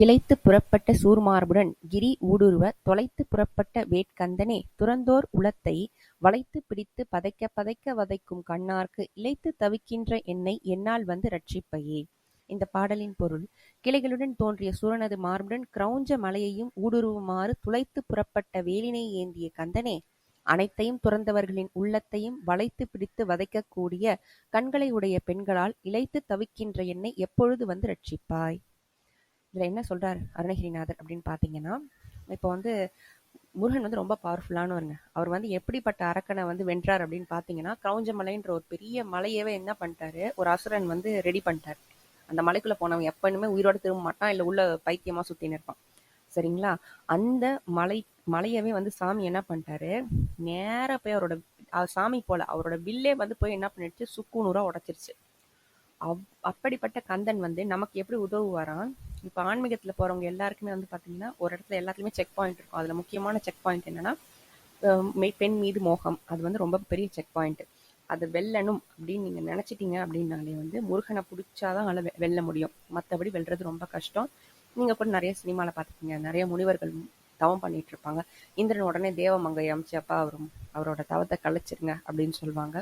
இளைத்துப் புறப்பட்ட சூர்மார்புடன் கிரி ஊடுருவத் தொலைத்துப் புறப்பட்ட வேட்கந்தனே துறந்தோர் உளத்தை வளைத்துப் பிடித்துப் பதைக்கப் பதைக்க வதைக்கும் கண்ணார்க்கு இளைத்துத் தவிக்கின்ற என்னை என்னால் வந்து ரட்சிப்பையே. இந்தப் பாடலின் பொருள் கிளைகளுடன் தோன்றிய சூரனது மார்புடன் கிரெளஞ்ச மலையையும் ஊடுருவுமாறு துளைத்துப் புறப்பட்ட வேலினை ஏந்திய கந்தனே, அனைத்தையும் துறந்தவர்களின் உள்ளத்தையும் வளைத்துப் பிடித்து வதைக்கக் கூடிய கண்களை உடைய பெண்களால் இளைத்துத் தவிக்கின்ற என்னை எப்பொழுது வந்து ரட்சிப்பாய்? இதில் என்ன சொல்கிறார் அருணகிரிநாதர் அப்படின்னு பார்த்தீங்கன்னா, இப்போ வந்து முருகன் வந்து ரொம்ப பவர்ஃபுல்லானவருங்க. அவர் வந்து எப்படிப்பட்ட அரக்கனை வந்து வென்றார் அப்படின்னு பார்த்தீங்கன்னா, கிரௌஞ்ச மலைன்ற ஒரு பெரிய மலையவே என்ன பண்ணிட்டாரு, ஒரு அசுரன் வந்து ரெடி பண்ணிட்டார். அந்த மலைக்குள்ளே போனவன் எப்போனுமே உயிரோட திரும்ப மாட்டான், இல்லை உள்ள பைத்தியமாக சுற்றின்னு இருப்பான். சரிங்களா? அந்த மலை மலையவே வந்து சாமி என்ன பண்ணிட்டாரு, நேராக போய் அவரோட சாமி போல அவரோட வில்லே வந்து போய் என்ன பண்ணிடுச்சு, சுக்குநூறாக உடச்சிருச்சு அவ் அப்படிப்பட்ட கந்தன் வந்து நமக்கு எப்படி உதவுவாராம், இப்போ ஆன்மீகத்தில் போகிறவங்க எல்லாருக்குமே வந்து பார்த்தீங்கன்னா ஒரு இடத்துல எல்லாத்துலேயுமே செக் பாயிண்ட் இருக்கும். அதில் முக்கியமான செக் பாயிண்ட் என்னன்னா, பெண் மீது மோகம். அது வந்து ரொம்ப பெரிய செக் பாயிண்ட். அது வெல்லணும் அப்படின்னு நீங்கள் நினச்சிட்டீங்க அப்படின்னாலே வந்து முருகனை பிடிச்சாதான் அதில் வெல்ல முடியும். மற்றபடி வெல்றது ரொம்ப கஷ்டம். நீங்கள் கூட நிறைய சினிமாவில் பார்த்துருக்கீங்க நிறைய முனிவர்கள் தவம் பண்ணிட்டு இருப்பாங்க. இந்திரன் உடனே தேவமங்கை அமைச்சு அப்பா அவரும் அவரோட தவத்தை கலைச்சிருங்க அப்படின்னு சொல்லுவாங்க.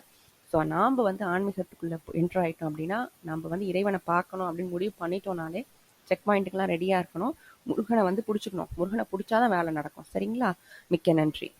ஸோ நாம் வந்து ஆன்மீகத்துக்குள்ளே என்ட்ரு ஆகிட்டோம் அப்படின்னா நம்ம வந்து இறைவனை பார்க்கணும் அப்படின்னு முடிவு பண்ணிட்டோம்னாலே செக் பாயிண்ட்டுக்கெல்லாம் ரெடியாக இருக்கணும். முருகனை வந்து பிடிச்சிக்கணும். முருகனை பிடிச்சாதான் வேலை நடக்கும். சரிங்களா? மிக்க நன்றி.